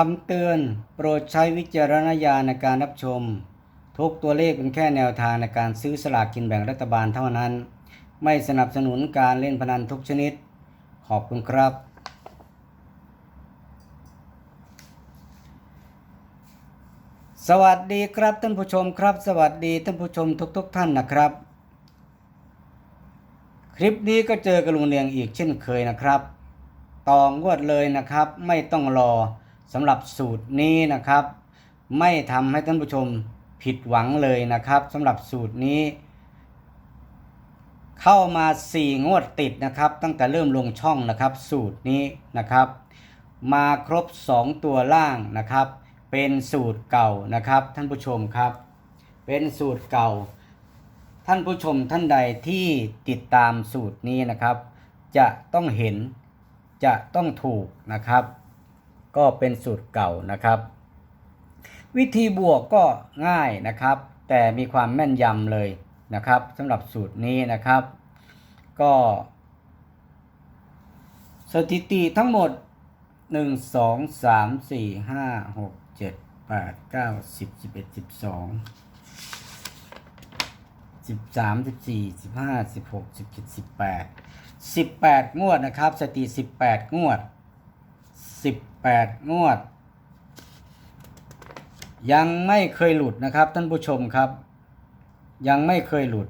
คำเตือนโปรดใช้วิจารณญาณในการรับชม ทุกตัวเลขเป็นแค่แนวทางในการซื้อสลากกินแบ่งรัฐบาลเท่านั้น ไม่สนับสนุนการเล่นพนันทุกชนิด ขอบคุณครับ สวัสดีครับท่านผู้ชมครับ สวัสดีท่านผู้ชมทุกๆทท่านนะครับ คลิปนี้ก็เจอกับลุงเลียงอีกเช่นเคยนะครับ ต่องวดเลยนะครับ ไม่ต้องรอ สำหรับสูตรนี้นะครับ ไม่ทำให้ท่านผู้ชมผิดหวังเลยนะครับสำหรับสูตรนี้ เข้ามา 4 งวดติดนะครับ ตั้งแต่เริ่มลงช่องนะครับ สูตรนี้นะครับ มาครบ 2 ตัวล่างนะครับ เป็นสูตรเก่านะครับ ท่านผู้ชมครับ เป็นสูตรเก่า ท่านผู้ชมท่านใดที่ติดตามสูตรนี้นะครับ จะต้องเห็นจะต้องถูกนะครับ ก็เป็นสูตรเก่านะครับ วิธีบวกก็ง่ายนะครับ แต่มีความแม่นยำเลยนะครับสำหรับสูตรนี้นะครับ ก็ สถิติทั้งหมด 1 2 3 4 5 6 7 8 9 10 11 12สิบสามสิบสี่สิบห้าสิบหกสิบเจ็ดสิบแปดสิบแปดงวดนะครับสถิติสิบแปดงวด สิบแปดงวด ยังไม่เคยหลุดนะครับท่านผู้ชมครับ ยังไม่เคยหลุด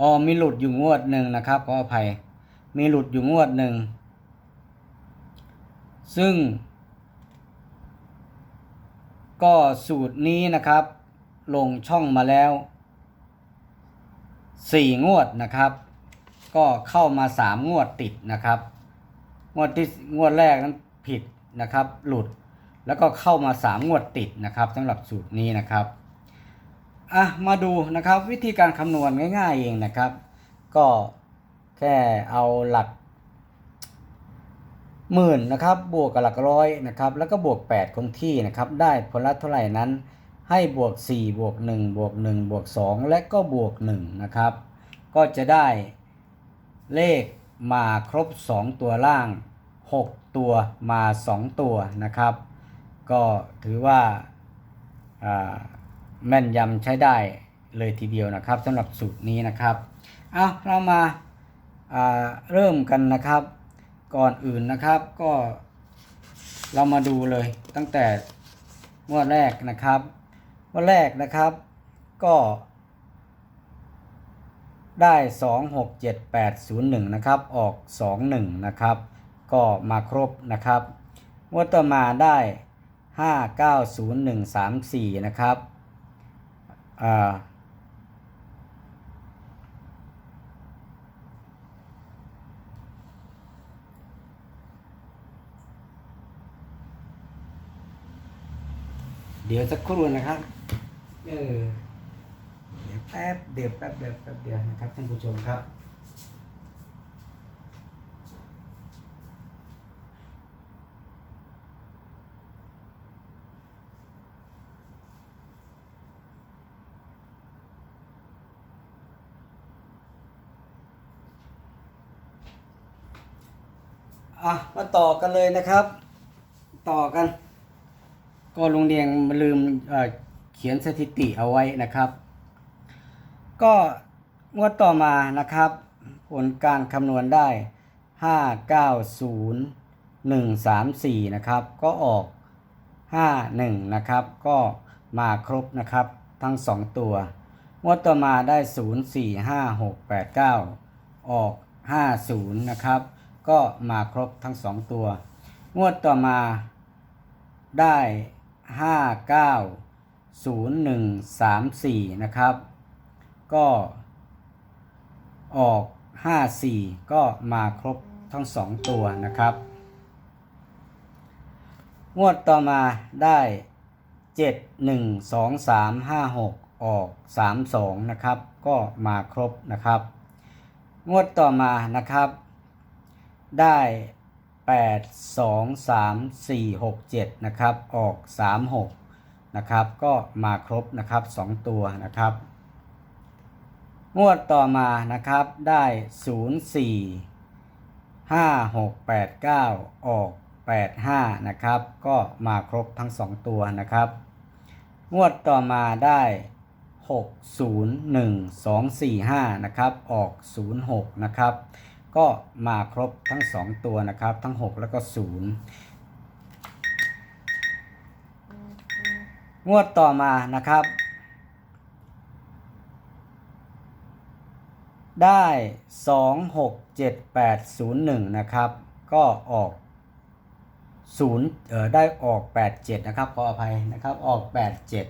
อ๋อมีหลุดอยู่งวดหนึ่งนะครับขออภัย มีหลุดอยู่งวดหนึ่งซึ่ง ก็สูตรนี้นะครับ ลงช่องมาแล้วสี่งวดนะครับ ก็เข้ามาสามงวดติดนะครับ งวดที่งวดแรกนั้น ผิดนะครับ หลุดแล้วก็เข้ามาสามงวดติดนะครับสำหรับสูตรนี้นะครับอะมาดูนะครับวิธีการคำนวณง่ายๆเองนะครับ ก็แค่เอาหลักหมื่นนะครับบวกกับหลักร้อยนะครับแล้วก็บวก 8 คงที่นะครับได้ผลลัพธ์เท่าไหร่นั้น ให้บวก 4 บวก 1 บวก 1 บวก 2 และก็บวก 1 นะครับ ก็จะได้เลขมาครบ 2 ตัวล่าง 6 ตัวมา 2 ตัวนะครับ ก็ถือว่าาแม่นยำใช้ได้เลยทีเดียวนะครับสำหรับสูตรนี้นะครับเอาเรามาาเริ่มกันนะครับ ก่อนอื่นนะครับก็เรามาดูเลยตั้งแต่งวดแรกนะครับงวดแรกนะครับก็ได้ 2 6 7 8 0 1 นะครับ ออก 2 1 นะครับ ก็มาครบนะครับงวดต่อมาได้ 5 9 0 1 3 4 นะครับเดี๋ยวสักครู่นะครับ เออ เดี๋ยวแป๊บเดี๋ยวแป๊บเดี๋ยวแป๊บเดียวนะครับท่านผู้ชมครับ อะมาต่อกันเลยนะครับ ต่อกัน ก็โรงเรียนลืมเเขียนสถิติเอาไว้นะครับ ก็งวดต่อมานะครับ ผลการคำนวณได้ 5 9 0 1 3 4 นะครับ ก็ออก 5 1 นะครับ ก็มาครบนะครับทั้ง 2 ตัว งวดต่อมาได้ 0 4 5 6 8 9 ออก 5 0 นะครับ ก็มาครบทั้ง2ตัว งวดต่อมาได้5 9 0 1 3 4นะครับ ก็ออก5 4ก็มาครบทั้ง2ตัวนะครับ งวดต่อมาได้7 1 2 3 5 6ออก3 2นะครับ ก็มาครบนะครับ งวดต่อมานะครับ ได้8 2 3 4 6 7นะครับ ออก3 6นะครับ ก็มาครบนะครับ2ตัวนะครับงวดต่อมานะครับได้0 4 5 6 8 9ออก85นะครับ ก็มาครบทั้ง2ตัวนะครับ งวดต่อมาได้601245นะครับ ออก06นะครับ ก็มาครบทั้ง 2 ตัวนะครับ ทั้ง 6 แล้วก็ 0 งวดต่อมานะครับ ได้ 2 6 7 8 0 1 นะครับ ก็ออก0เอ่อได้ออก 87 นะครับ ขออภัยนะครับ ออก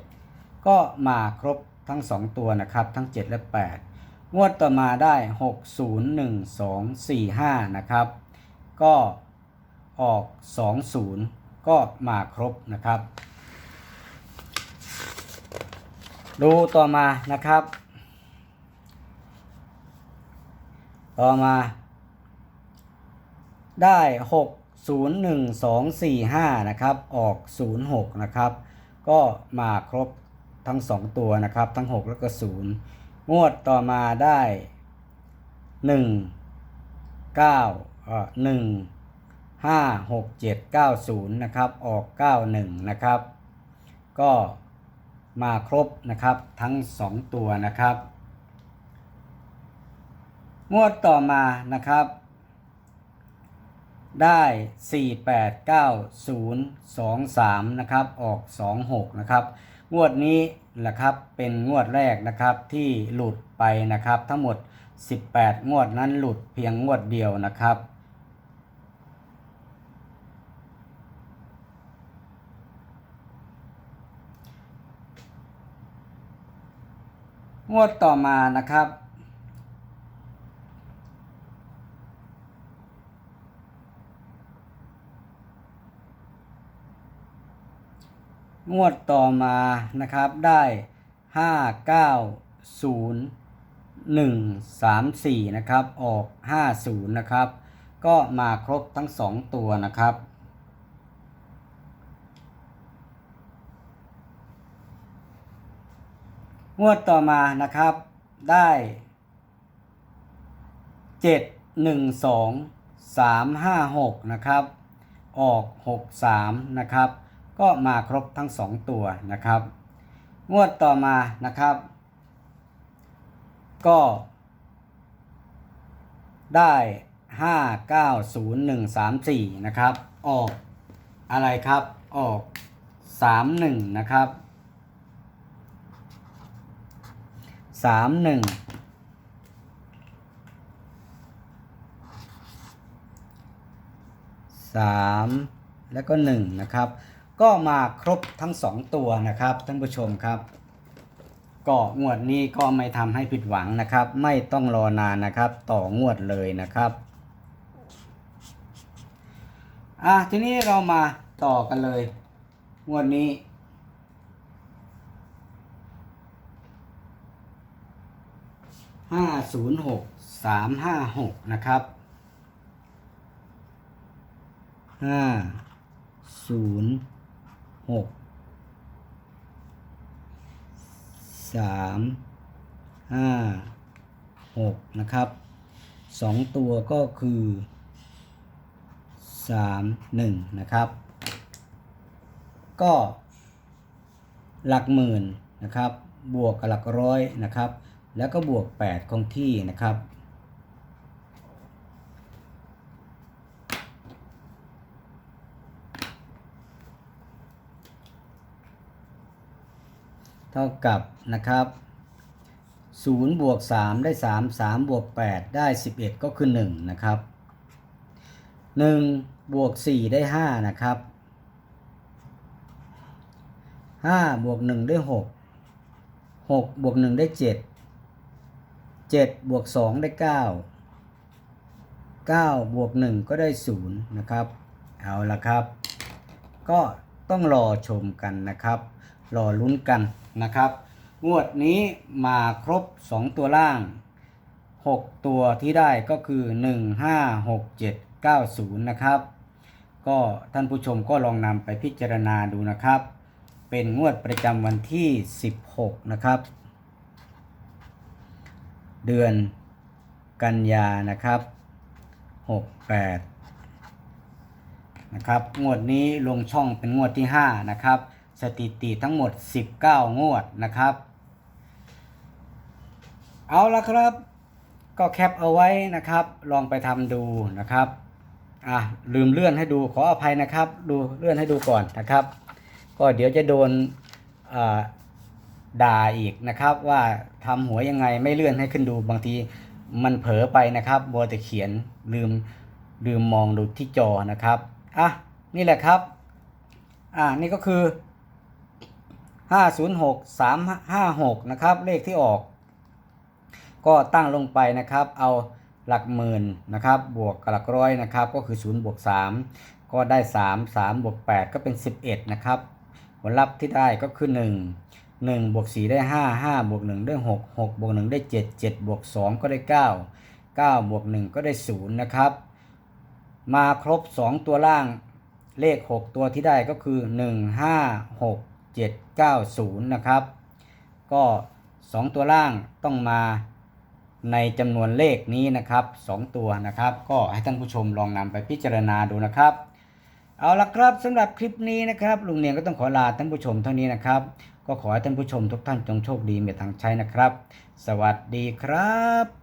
87 ก็มาครบทั้ง 2 ตัวนะครับ ทั้ง 7 และ 8 งวดต่อมาได้ 6 0 1 2 4 5 นะครับ ก็ออก 20 ก็มาครบนะครับ ดูต่อมานะครับ ต่อมาได้ 6 0 1 2 4 5 นะครับ ออก 06 นะครับ ก็มาครบทั้ง 2 ตัวนะครับ ทั้ง 6 แล้วก็ 0 งวดต่อมาได้1 9เอ่อ1 5 6 7 9 0นะครับออก91นะครับ ก็มาครบนะครับทั้ง2ตัวนะครับ งวดต่อมานะครับ ได้4 8 9 0 2 3นะครับออก26นะครับ งวดนี้ นะครับเป็นงวดแรกนะครับที่หลุดไปนะครับ ทั้งหมด 18 งวดนั้นหลุดเพียงงวดเดียวนะครับ งวดต่อมานะครับ งวดต่อมานะครับได้ห้าเก้าศูนย์หนึ่งสามสี่นะครับ ออกห้าศูนย์นะครับ ก็มาครบทั้งสองตัวนะครับ งวดต่อมานะครับได้เจ็ดหนึ่งสองสามห้าหกนะครับ ออกหกสามนะครับ ก็มาครบทั้งสองตัวนะครับ งวดต่อมานะครับ ก็ได้ห้าเก้าศูนย์หนึ่งสามสี่นะครับ ออกอะไรครับ ออกสามหนึ่งนะครับสามหนึ่งสามแล้วก็หนึ่งนะครับ ก็มาครบทั้งสองตัวนะครับท่านผู้ชมครับ ก็งวดนี้ก็ไม่ทำให้ผิดหวังนะครับ ไม่ต้องรอนานนะครับ ต่องวดเลยนะครับอะทีนี้เรามาต่อกันเลย งวดนี้ห้าศูนย์หกสามห้าหกนะครับห้าศูนย์ หกสามห้าหกนะครับสองตัวก็คือสามหนึ่งนะครับ ก็หลักหมื่นนะครับ บวกกับหลักร้อยนะครับ แล้วก็บวก 8 คงที่นะครับ เท่ากับนะครับ0บวก3ได้ 3 3บวก8ได้ 11 ก็คือ 1 นะครับ 1 บวก 4 ได้ 5 นะครับ 5 บวก 1 ได้ 6 6 บวก 1 ได้ 7 7 บวก 2 ได้ 9 9 บวก 1 ก็ได้ 0 นะครับ เอาละครับ ก็ต้องรอชมกันนะครับ รอลุ้นกัน นะครับ งวดนี้มาครบ 2 ตัวล่าง 6 ตัวที่ได้ก็คือ 1 5 6 7 9 0 นะครับ ก็ท่านผู้ชมก็ลองนำไปพิจารณาดูนะครับ เป็นงวดประจำวันที่ 16 นะครับ เดือนกันยานะครับ 68 นะครับ งวดนี้ลงช่องเป็นงวดที่ 5 นะครับ สถิติทั้งหมด 19 งวดนะครับ เอาละครับ ก็แคปเอาไว้นะครับ ลองไปทำดูนะครับอะลืมเลื่อนให้ดูขออภัยนะครับ ดูเลื่อนให้ดูก่อนนะครับ ก็เดี๋ยวจะโดนด่าอีกนะครับ ว่าทำหัวยังไงไม่เลื่อนให้ขึ้นดูบางทีมันเผลอไปนะครับบัวแต่เขียนลืมลืมมองดูที่จอนะครับ อะ นี่แหละครับ อะ นี่ก็คือ 506 356 นะครับ เลขที่ออก ก็ตั้งลงไปนะครับ เอาหลักหมื่นนะครับ บวกกับหลักร้อยนะครับ ก็คือ 0 บวก 3 ก็ได้ 3 3 บวก 8 ก็เป็น 11 นะครับ ผลลัพธ์ที่ได้ก็คือ 1 1บวก4ได้ 5 5บวก1ได้ 6 6บวก1ได้ 7 7บวก2ก็ได้ 9 9บวก1ก็ได้ 0 นะครับ มาครบ 2 ตัวล่างเลข 6 ตัวที่ได้ก็คือ 1 5 6 7 9 0 นะครับ ก็ 2 ตัวล่างต้องมาในจำนวนเลขนี้นะครับ 2 ตัวนะครับ ก็ให้ท่านผู้ชมลองนำไปพิจารณาดูนะครับเอาละครับสำหรับคลิปนี้นะครับลุงเนียงก็ต้องขอลาท่านผู้ชมเท่านี้นะครับ ก็ขอให้ท่านผู้ชมทุกท่านจงโชคดีมีทางใช้นะครับ สวัสดีครับ